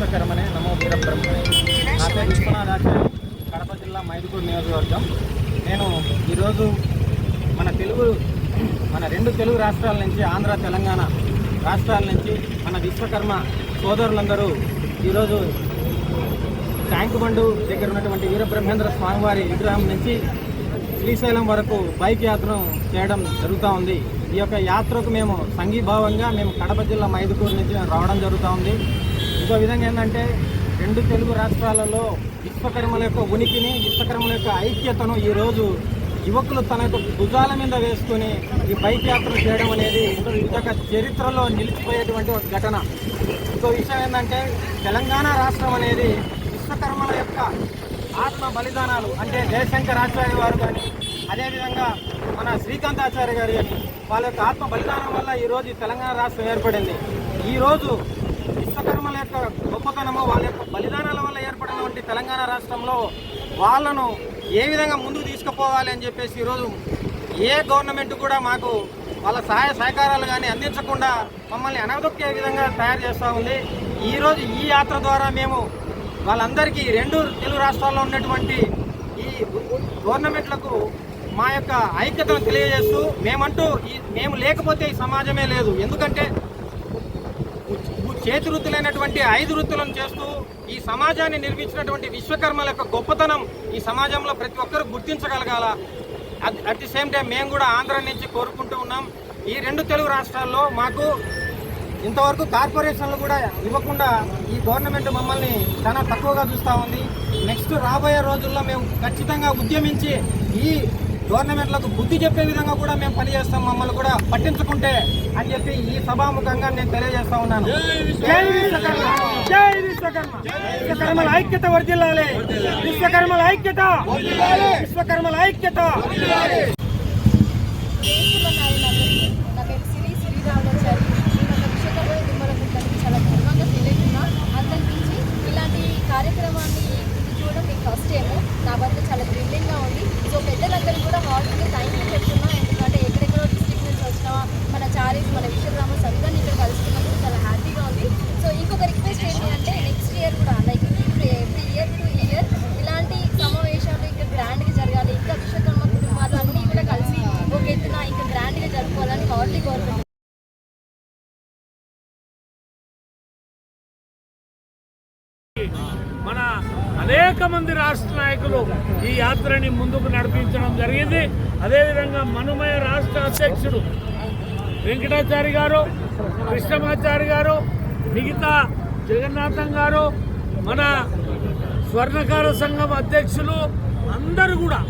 విశ్వకర్మనే నమో వీరబ్రహ్మణే నా పేరు విశ్వనాథాచారి కడప జిల్లా మైదుకూరు నియోజకవర్గం. నేను ఈరోజు మన తెలుగు మన రెండు తెలుగు రాష్ట్రాల నుంచి ఆంధ్ర తెలంగాణ రాష్ట్రాల నుంచి మన విశ్వకర్మ సోదరులందరూ ఈరోజు ట్యాంక్ బండు దగ్గర ఉన్నటువంటి వీరబ్రహ్మేంద్ర స్వామివారి విగ్రహం నుంచి శ్రీశైలం వరకు బైక్ యాత్రను చేయడం జరుగుతూ ఉంది. ఈ యొక్క యాత్రకు మేము సంఘీభావంగా మేము కడప జిల్లా మైదుకూరు నుంచి మేము రావడం జరుగుతూ ఉంది. ఇంకో విధంగా ఏంటంటే రెండు తెలుగు రాష్ట్రాలలో విశ్వకర్మల యొక్క ఉనికిని విశ్వకర్మల యొక్క ఐక్యతను ఈరోజు యువకులు తన యొక్క భుజాల మీద వేసుకుని ఈ బైక్ యాత్ర చేయడం అనేది ఈ యొక్క చరిత్రలో నిలిచిపోయేటువంటి ఒక ఘటన. ఇంకో విషయం ఏంటంటే తెలంగాణ రాష్ట్రం అనేది విశ్వకర్మల యొక్క ఆత్మ బలిదానాలు అంటే జయశంకర్ ఆచార్య వారు కానీ అదేవిధంగా మన శ్రీకాంత్ ఆచార్య గారు వాళ్ళ యొక్క ఆత్మ బలిదానం వల్ల ఈరోజు తెలంగాణ రాష్ట్రం ఏర్పడింది. ఈరోజు విశ్వకర్మల యొక్క గొప్పతనము వాళ్ళ యొక్క బలిదానాల వల్ల ఏర్పడినటువంటి తెలంగాణ రాష్ట్రంలో వాళ్ళను ఏ విధంగా ముందుకు తీసుకుపోవాలి అని చెప్పేసి ఈరోజు ఏ గవర్నమెంట్ కూడా మాకు వాళ్ళ సహాయ సహకారాలు కానీ అందించకుండా మమ్మల్ని అనగదొక్కే విధంగా తయారు చేస్తూ ఉంది. ఈరోజు ఈ యాత్ర ద్వారా మేము వాళ్ళందరికీ రెండు తెలుగు రాష్ట్రాల్లో ఉన్నటువంటి ఈ గవర్నమెంట్లకు మా యొక్క ఐక్యతను తెలియజేస్తూ మేమంటూ ఈ మేము లేకపోతే ఈ సమాజమే లేదు. ఎందుకంటే చేతి వృత్తులైనటువంటి ఐదు వృత్తులను చేస్తూ ఈ సమాజాన్ని నిర్మించినటువంటి విశ్వకర్మల యొక్క గొప్పతనం ఈ సమాజంలో ప్రతి ఒక్కరు గుర్తించగలగాల. At at the same time మేము కూడా ఆంధ్ర నుంచి కోరుకుంటూ ఉన్నాం. ఈ రెండు తెలుగు రాష్ట్రాల్లో మాకు ఇంతవరకు కార్పొరేషన్లు కూడా ఇవ్వకుండా ఈ గవర్నమెంట్ మమ్మల్ని చాలా తక్కువగా చూస్తూ ఉంది. నెక్స్ట్ రాబోయే రోజుల్లో మేము ఖచ్చితంగా ఉద్యమించి ఈ గవర్నమెంట్లకు బుద్ధి చెప్పే విధంగా కూడా మేము పనిచేస్తాం మమ్మల్ని కూడా పట్టించుకుంటే అని చెప్పి ఈ సభాముఖంగా నేను తెలియజేస్తా ఉన్నాను. జై విశ్వకర్మ. జై విశ్వకర్మ. విశ్వకర్మల ఐక్యత వర్దిల్లాలి విశ్వకర్మల ఐక్యత. విశ్వకర్మల ఐక్యత. నా పేరు సిరి నేను అనేక మంది రాష్ట్ర నాయకులు ఈ యాత్రని ముందుకు నడిపించడం జరిగింది. అదేవిధంగా మనుమయ రాష్ట్ర అధ్యక్షుడు వెంకటాచారి గారు కృష్ణమాచారి గారు మిగతా జగన్నాథం గారు మన స్వర్ణకార సంఘం అధ్యక్షులు అందరూ కూడా